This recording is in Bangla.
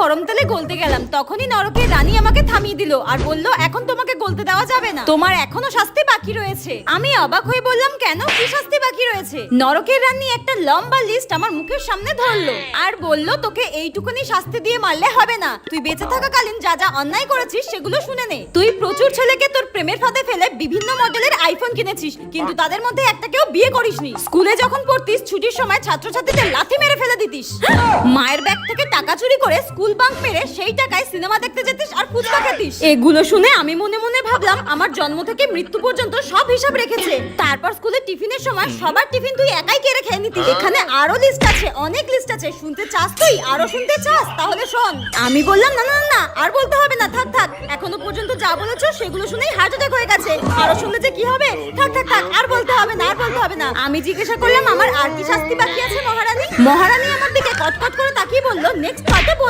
গরম তেলে গলতে গেলাম। তখনই নরকের রানী আমাকে থামিয়ে দিল আর বলল, এখন তোমাকে গলতে দেওয়া যাবে না। তোমার এখনও শাস্তি বাকি রয়েছে আমি অবাক হয়ে বললাম, কেন? কি শাস্তি বাকি রয়েছে নরকের রানী একটা লম্বা লিস্ট আমার মুখের সামনে ধরলো আর বলল, তোকে এইটুকুনি শাস্তি দিয়ে মারলে হবে না। তুই বেঁচে থাকাকালীন যা যা অন্যায় করেছিস সেগুলো শুনে নে। তুই প্রচুর ছেলেকে তোর প্রেমের ফাঁদে ফেলে বিভিন্ন মডেলের আইফোন কিনেছিস কিন্তু তাদের মধ্যে একটাকেও বিয়ে করিসনি। স্কুলে যখন পড়তিস ছুটির সময় ছাত্রছাত্রীদের লাথি মেরে ফেলে দিতিস। মায়ের ব্যাগ থেকে টাকা চুরি করে স্কুল বাঙ্ক মেরে সেই টাকায় সিনেমা দেখতে যেতিস আর ফুচকা খেতিস। এগুলো শুনে আমি মনে মনে ভাবলাম আমার জন্ম থেকে মৃত্যু পর্যন্ত সব হিসাব রেখেছে। তারপর স্কুলে টিফিনের সময় সবার টিফিন তুই একাই কেড়ে খেয়ে নিতিস। এখানে আরও লিস্ট আছে অনেক লিস্ট আছে। শুনতে চাস তুই? আরও শুনতে চাস? তাহলে শোন। আমি বললাম না না না, আর বলতে হবে না থাক থাক। এখনও পর্যন্ত যা বলেছ সেগুলো শুনেই হার্ট অ্যাটাক হয়ে গেছে। আরও শুনলে যে কি হবে? থাক থাক থাক, আর বলতে হবে না, আর বলতে হবে না। আমি জিজ্ঞাসা করলাম, আমার আর কি শাস্তি বাকি আছে মহারানী? মহারানী আমার দিকে কটকট করে তাকিয়ে বলল নেক্সট পার্টে